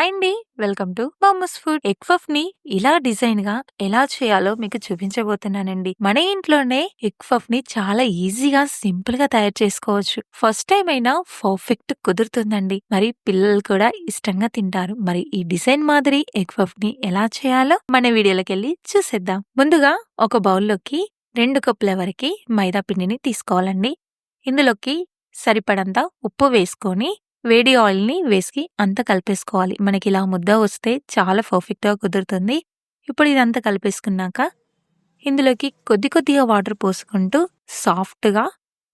Hi అండి. Welcome to mama's food. Egg పఫ్ని ఇలా డిజైన్గా ఎలా చేయాలో మీకు చూపించబోతున్నానండి. మన ఇంట్లోనే ఎగ్ పఫ్ని చాలా ఈజీగా సింపుల్గా తయారు చేసుకోవచ్చు. ఫస్ట్ టైం అయినా పర్ఫెక్ట్ కుదురుతుందండి. మరి పిల్లలు కూడా ఇష్టంగా తింటారు. మరి ఈ డిజైన్ మాదిరి ఎగ్ పఫ్ని ఎలా చేయాలో మన వీడియోలోకి వెళ్ళి చూసేద్దాం. ముందుగా ఒక బౌల్లోకి రెండు కప్పుల వరకు మైదా పిండిని తీసుకోవాలండి. ఇందులోకి సరిపడంత ఉప్పు వేసుకొని వేడి ఆయిల్‌ని వేసి అంతా కలిపేసుకోవాలి. మనకి ఇలా ముద్ద వస్తే చాలా పర్ఫెక్ట్‌గా కుదురుతుంది. ఇప్పుడు ఇదంతా కలిపేసుకున్నాక ఇందులోకి కొద్ది కొద్దిగా వాటర్ పోసుకుంటూ సాఫ్ట్‌గా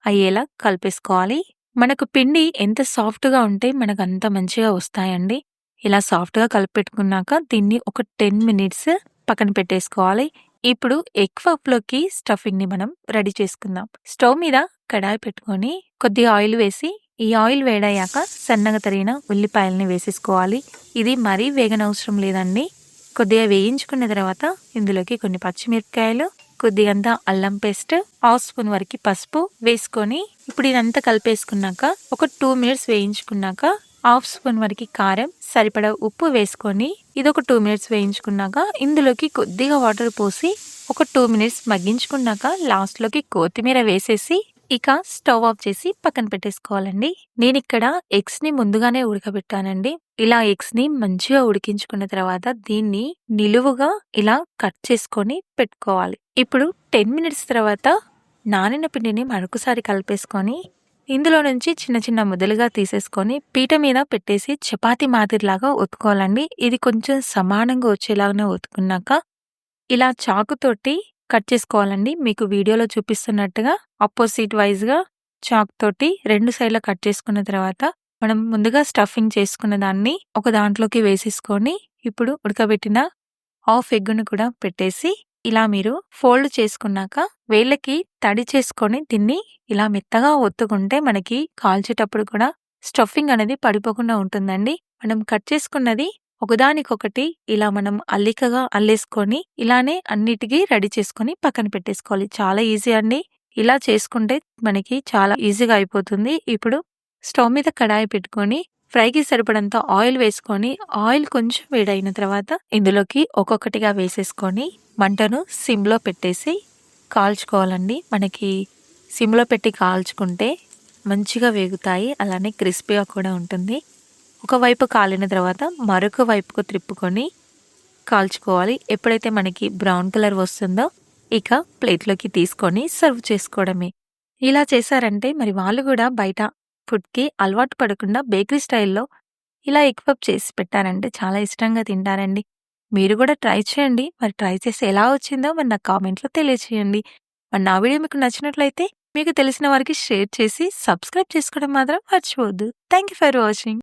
అయ్యేలా కలిపేసుకోవాలి. మనకు పిండి ఎంత సాఫ్ట్‌గా ఉంటే మనకు అంత మంచిగా వస్తాయండి. ఇలా సాఫ్ట్‌గా కలిపెట్టుకున్నాక దీన్ని ఒక 10 మినిట్స్ పక్కన పెట్టేసుకోవాలి. ఇప్పుడు ఎగ్ పఫ్‌లోకి స్టఫింగ్‌ని మనం రెడీ చేసుకుందాం. స్టవ్ మీద కడాయి పెట్టుకొని కొద్దిగా ఆయిల్ వేసి ఈ ఆయిల్ వేడయ్యాక సన్నగా తరిగిన ఉల్లిపాయలని వేసేసుకోవాలి. ఇది మరీ వేగనవసరం లేదండి. కొద్దిగా వేయించుకున్న తర్వాత ఇందులోకి కొన్ని పచ్చిమిరపకాయలు, కొద్దిగంత అల్లం పేస్ట్, హాఫ్ స్పూన్ వరకు పసుపు వేసుకొని ఇప్పుడు ఇదంతా కలిపేసుకున్నాక ఒక టూ మినిట్స్ వేయించుకున్నాక హాఫ్ స్పూన్ వరకు కారం, సరిపడా ఉప్పు వేసుకొని ఇది ఒక టూ మినిట్స్ వేయించుకున్నాక ఇందులోకి కొద్దిగా వాటర్ పోసి ఒక టూ మినిట్స్ మగ్గించుకున్నాక లాస్ట్‌లోకి కొత్తిమీర వేసేసి ఇక స్టవ్ ఆఫ్ చేసి పక్కన పెట్టేసుకోవాలండి. నేను ఇక్కడ ఎగ్స్‌ని ముందుగానే ఉడకబెట్టానండి. ఇలా ఎగ్స్‌ని మంచిగా ఉడికించుకున్న తర్వాత దీన్ని నిలువుగా ఇలా కట్ చేసుకొని పెట్టుకోవాలి. ఇప్పుడు 10 మినిట్స్ తర్వాత నానిన పిండిని మరొకసారి కలిపేసుకొని ఇందులో నుంచి చిన్న చిన్న ముద్దలుగా తీసేసుకొని పీట మీద పెట్టేసి చపాతి మాదిరిలాగా ఒత్తుకోవాలండి. ఇది కొంచెం సమానంగా వచ్చేలాగానే ఒత్తుకున్నాక ఇలా చాకుతోటి కట్ చేసుకోవాలండి. మీకు వీడియోలో చూపిస్తున్నట్టుగా అపోజిట్ వైజ్గా చాక్ తోటి రెండు సైడ్లో కట్ చేసుకున్న తర్వాత మనం ముందుగా స్టఫింగ్ చేసుకున్న దాన్ని ఒక దాంట్లోకి వేసేసుకొని ఇప్పుడు ఉడకబెట్టిన హాఫ్ ఎగ్గును కూడా పెట్టేసి ఇలా మీరు ఫోల్డ్ చేసుకున్నాక వేళ్ళకి తడి చేసుకొని దీన్ని ఇలా మెత్తగా ఒత్తుకుంటే మనకి కాల్చేటప్పుడు కూడా స్టఫింగ్ అనేది పడిపోకుండా ఉంటుందండి. మనం కట్ చేసుకున్నది ఒకదానికొకటి ఇలా మనం అల్లికగా అల్లేసుకొని ఇలానే అన్నిటికీ రెడీ చేసుకొని పక్కన పెట్టేసుకోవాలి. చాలా ఈజీ అండి. ఇలా చేసుకుంటే మనకి చాలా ఈజీగా అయిపోతుంది. ఇప్పుడు స్టవ్ మీద కడాయి పెట్టుకొని ఫ్రైకి సరిపడంత ఆయిల్ వేసుకొని ఆయిల్ కొంచెం వేడైన తర్వాత ఇందులోకి ఒక్కొక్కటిగా వేసేసుకొని మంటను సిమ్‌లో పెట్టేసి కాల్చుకోవాలండి. మనకి సిమ్‌లో పెట్టి కాల్చుకుంటే మంచిగా వేగుతాయి. అలానే క్రిస్పీగా కూడా ఉంటుంది. ఒకవైపు కాలిన తర్వాత మరొక వైపుకు త్రిప్పుకొని కాల్చుకోవాలి. ఎప్పుడైతే మనకి బ్రౌన్ కలర్ వస్తుందో ఇక ప్లేట్‌లోకి తీసుకొని సర్వ్ చేసుకోవడమే. ఇలా చేశారంటే మరి వాళ్ళు కూడా బయట ఫుడ్‌కి అలవాటు పడకుండా బేకరీ స్టైల్‌లో ఇలా ఎక్వప్ చేసి పెట్టారంటే చాలా ఇష్టంగా తింటారండి. మీరు కూడా ట్రై చేయండి. మరి ట్రై చేసి ఎలా వచ్చిందో మరి నా కామెంట్‌లో తెలియచేయండి. మరి నా వీడియో మీకు నచ్చినట్లయితే మీకు తెలిసిన వారికి షేర్ చేసి సబ్స్క్రైబ్ చేసుకోవడం మాత్రం మర్చిపోవద్దు. Thank you for watching.